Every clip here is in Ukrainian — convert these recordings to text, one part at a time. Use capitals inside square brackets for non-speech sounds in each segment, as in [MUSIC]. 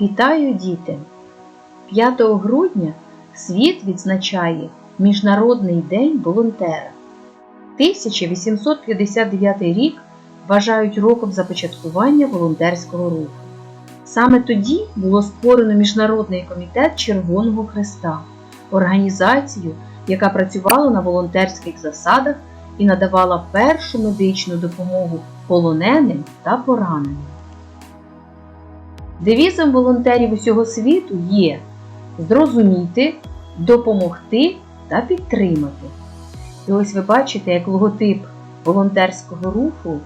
Вітаю, діти! 5 грудня світ відзначає Міжнародний день волонтера. 1859 рік вважають роком започаткування волонтерського руху. Саме тоді було створено Міжнародний комітет Червоного Хреста, організацію, яка працювала на волонтерських засадах і надавала першу медичну допомогу полоненим та пораненим. Девізом волонтерів усього світу є зрозуміти, допомогти та підтримати. І ось ви бачите, як логотип волонтерського руху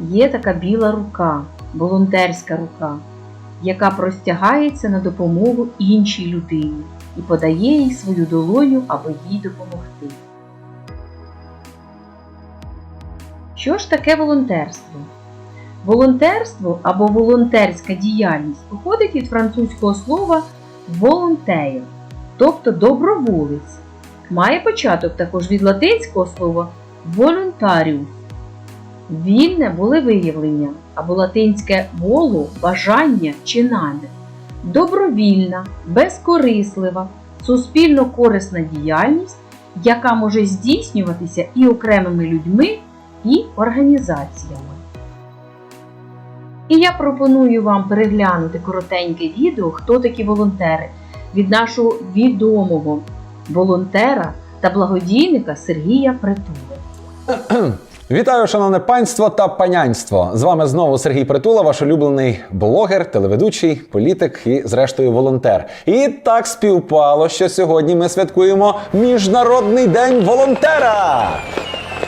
є така біла рука, волонтерська рука, яка простягається на допомогу іншій людині і подає їй свою долоню, аби їй допомогти. Що ж таке волонтерство? Волонтерство або волонтерська діяльність походить від французького слова волонтеєр, тобто доброволець. Має початок також від латинського слова voluntarіус. Вільне волевиявлення або латинське воло бажання чи намір. Добровільна, безкорислива, суспільно корисна діяльність, яка може здійснюватися і окремими людьми, і організаціями. І я пропоную вам переглянути коротеньке відео, хто такі волонтери від нашого відомого волонтера та благодійника Сергія Притули. [CLEARS THROAT] Вітаю, шановне панство та панянство! З вами знову Сергій Притула, ваш улюблений блогер, телеведучий, політик і, зрештою, волонтер. І так співпало, що сьогодні ми святкуємо Міжнародний день волонтера.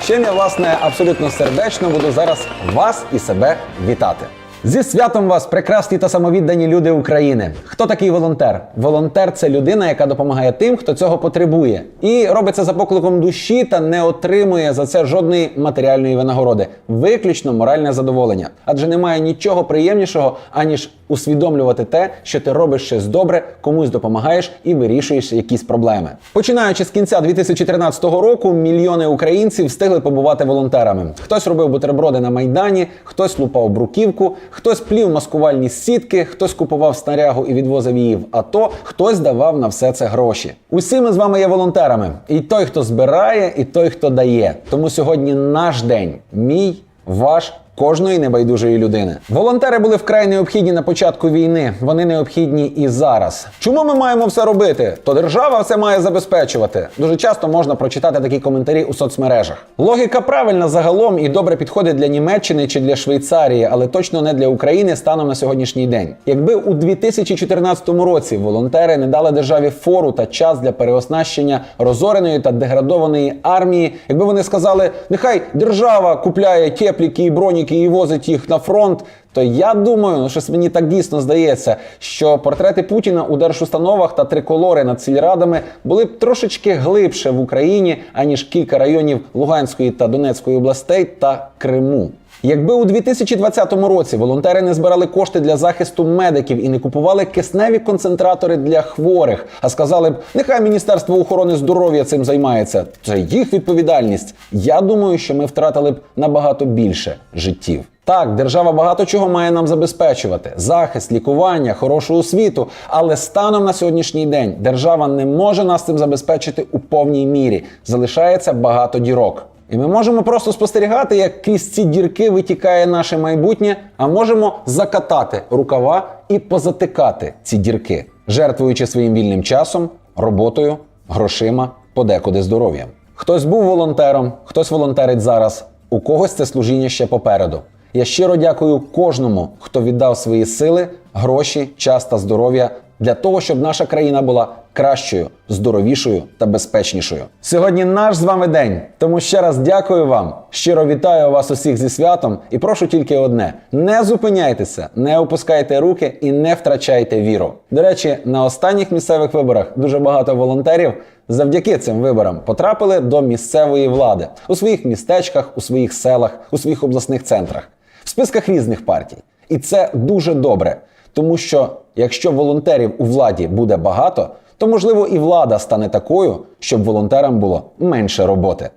Чим я, власне, абсолютно сердечно буду зараз вас і себе вітати. Зі святом вас, прекрасні та самовіддані люди України. Хто такий волонтер? Волонтер це людина, яка допомагає тим, хто цього потребує, і робиться за покликом душі та не отримує за це жодної матеріальної винагороди, виключно моральне задоволення. Адже немає нічого приємнішого, аніж усвідомлювати те, що ти робиш щось добре, комусь допомагаєш і вирішуєш якісь проблеми. Починаючи з кінця 2013 року, мільйони українців встигли побувати волонтерами. Хтось робив бутерброди на майдані, хтось лупав бруківку, хтось плів маскувальні сітки, хтось купував снарягу і відвозив її в АТО, хтось давав на все це гроші. Усі ми з вами є волонтерами. І той, хто збирає, і той, хто дає. Тому сьогодні наш день, мій, ваш. Кожної небайдужої людини волонтери були вкрай необхідні на початку війни. Вони необхідні і зараз. Чому ми маємо все робити? То держава все має забезпечувати. Дуже часто можна прочитати такі коментарі у соцмережах. Логіка правильна загалом і добре підходить для Німеччини чи для Швейцарії, але точно не для України станом на сьогоднішній день. Якби у 2014 році волонтери не дали державі фору та час для переоснащення розореної та деградованої армії, якби вони сказали, нехай держава купляє тепліки і броніки і возить їх на фронт. То я думаю, ну, щось мені так дійсно здається, що портрети Путіна у держустановах та триколори над сільрадами були б трошечки глибше в Україні, аніж кілька районів Луганської та Донецької областей та Криму. Якби у 2020 році волонтери не збирали кошти для захисту медиків і не купували кисневі концентратори для хворих, а сказали б, нехай Міністерство охорони здоров'я цим займається, це їх відповідальність. Я думаю, що ми втратили б набагато більше життів. Так, держава багато чого має нам забезпечувати: захист, лікування, хорошу освіту. Але станом на сьогоднішній день держава не може нас цим забезпечити у повній мірі. Залишається багато дірок. І ми можемо просто спостерігати, як крізь ці дірки витікає наше майбутнє, а можемо закатати рукава і позатикати ці дірки, жертвуючи своїм вільним часом, роботою, грошима, подекуди здоров'ям. Хтось був волонтером, хтось волонтерить зараз, у когось це служіння ще попереду. Я щиро дякую кожному, хто віддав свої сили, гроші, час та здоров'я для того, щоб наша країна була кращою, здоровішою та безпечнішою. Сьогодні наш з вами день. Тому ще раз дякую вам. Щиро вітаю вас усіх зі святом і прошу тільки одне: не зупиняйтеся, не опускайте руки і не втрачайте віру. До речі, на останніх місцевих виборах дуже багато волонтерів. Завдяки цим виборам потрапили до місцевої влади у своїх містечках, у своїх селах, у своїх обласних центрах, в списках різних партій. І це дуже добре, тому що якщо волонтерів у владі буде багато, то можливо і влада стане такою, щоб волонтерам було менше роботи.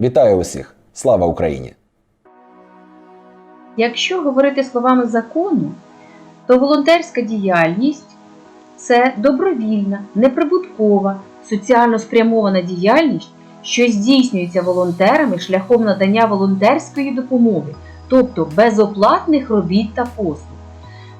Вітаю усіх! Слава Україні! Якщо говорити словами закону, то волонтерська діяльність це добровільна, неприбуткова, соціально спрямована діяльність, що здійснюється волонтерами шляхом надання волонтерської допомоги, тобто безоплатних робіт та послуг.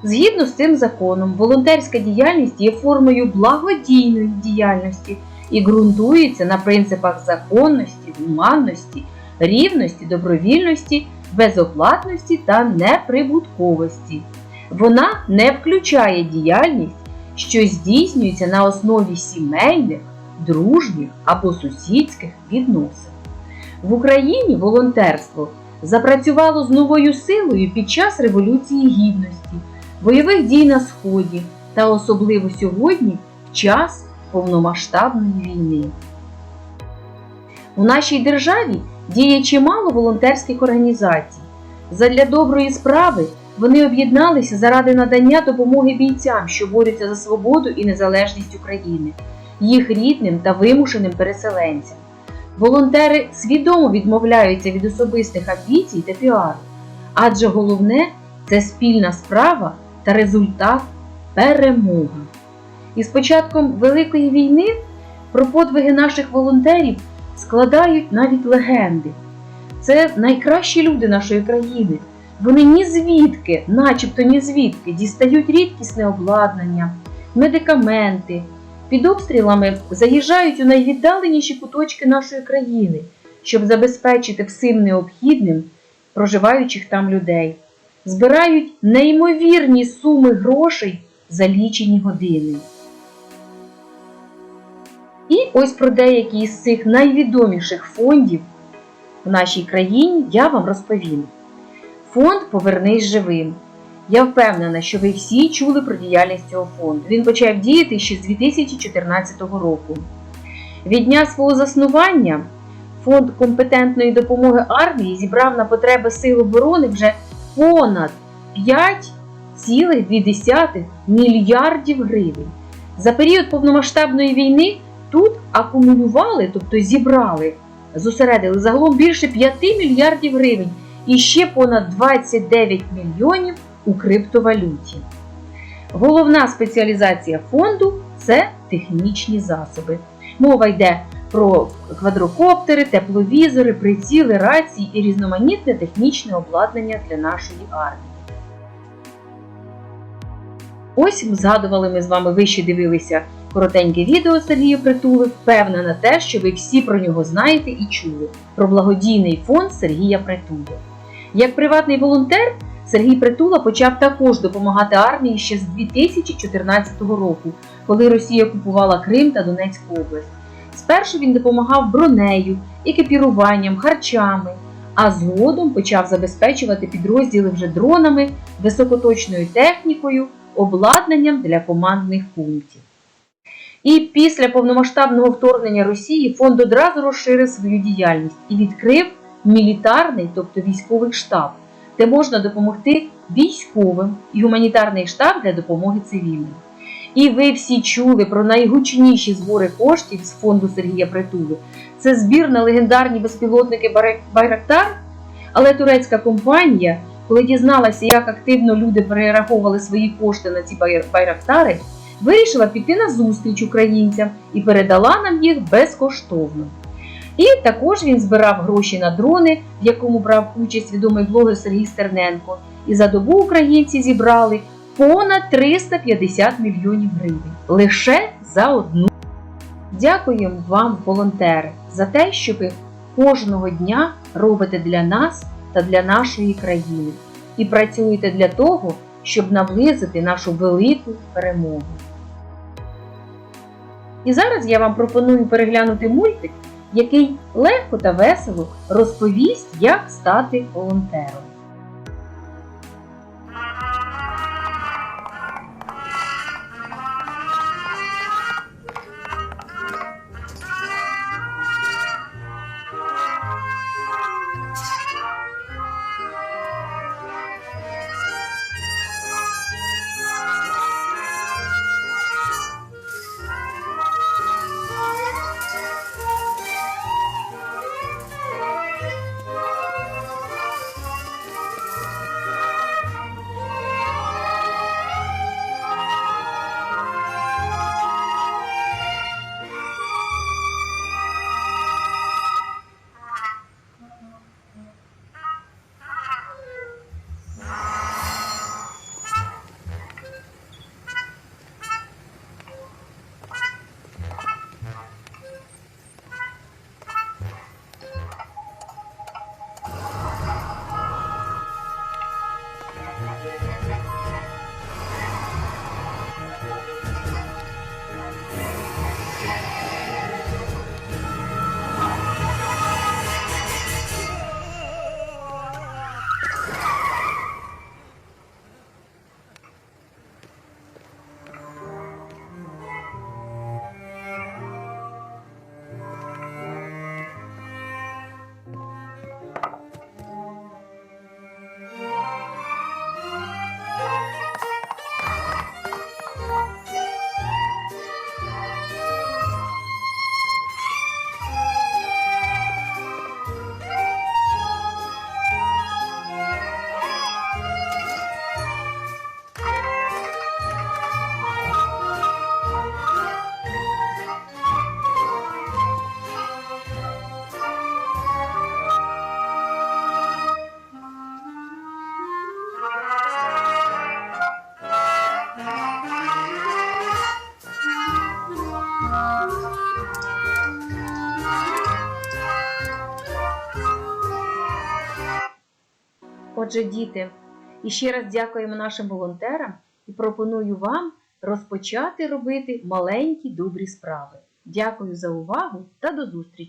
Згідно з цим законом, волонтерська діяльність є формою благодійної діяльності і ґрунтується на принципах законності, гуманності, рівності, добровільності, безоплатності та неприбутковості. Вона не включає діяльність, що здійснюється на основі сімейних, дружніх або сусідських відносин. В Україні волонтерство запрацювало з новою силою під час Революції Гідності, бойових дій на Сході та особливо сьогодні в час повномасштабної війни. У нашій державі діє чимало волонтерських організацій. Задля доброї справи вони об'єдналися заради надання допомоги бійцям, що борються за свободу і незалежність України, їх рідним та вимушеним переселенцям. Волонтери свідомо відмовляються від особистих амбіцій та піару, адже головне це спільна справа та результат перемоги. І з початком Великої війни про подвиги наших волонтерів складають навіть легенди. Це найкращі люди нашої країни. Вони ні звідки, начебто ні звідки, дістають рідкісне обладнання, медикаменти, під обстрілами заїжджають у найвіддаленіші куточки нашої країни, щоб забезпечити всім необхідним проживаючих там людей. Збирають неймовірні суми грошей за лічені години. І ось про деякі із цих найвідоміших фондів в нашій країні я вам розповім. Фонд Повернись живим. Я впевнена, що ви всі чули про діяльність цього фонду. Він почав діяти ще з 2014 року. Від дня свого заснування фонд компетентної допомоги армії зібрав на потреби Сил оборони вже понад 5,2 мільярдів гривень. За період повномасштабної війни тут акумулювали, тобто зібрали, зосередили загалом більше 5 мільярдів гривень і ще понад 29 мільйонів у криптовалюті. Головна спеціалізація фонду це технічні засоби. Мова йде про квадрокоптери, тепловізори, приціли, рації і різноманітне технічне обладнання для нашої армії. Ось згадували ми з вами вище дивилися коротеньке відео Сергія Притули. Впевнена те, що ви всі про нього знаєте і чули про благодійний фонд Сергія Притули. Як приватний волонтер, Сергій Притула почав також допомагати армії ще з 2014 року, коли Росія окупувала Крим та Донецьку область. Спершу він допомагав бронею, екіпіруванням, харчами, а згодом почав забезпечувати підрозділи вже дронами, високоточною технікою, обладнанням для командних пунктів. І після повномасштабного вторгнення Росії фонд одразу розширив свою діяльність і відкрив мілітарний, тобто військовий штаб, де можна допомогти військовим і гуманітарний штаб для допомоги цивільним. І ви всі чули про найгучніші збори коштів з фонду Сергія Притули. Це збір на легендарні безпілотники Байрактар. Але турецька компанія, коли дізналася, як активно люди перераховували свої кошти на ці байрактари, вирішила піти на зустріч українцям і передала нам їх безкоштовно. І також він збирав гроші на дрони, в якому брав участь відомий блогер Сергій Стерненко. І за добу українці зібрали понад 350 мільйонів гривень лише за одну. Дякуємо вам, волонтери, за те, що ви кожного дня робите для нас та для нашої країни і працюєте для того, щоб наблизити нашу велику перемогу. І зараз я вам пропоную переглянути мультик, який легко та весело розповість, як стати волонтером. Отже, діти, і ще раз дякуємо нашим волонтерам і пропоную вам розпочати робити маленькі добрі справи. Дякую за увагу та до зустрічі!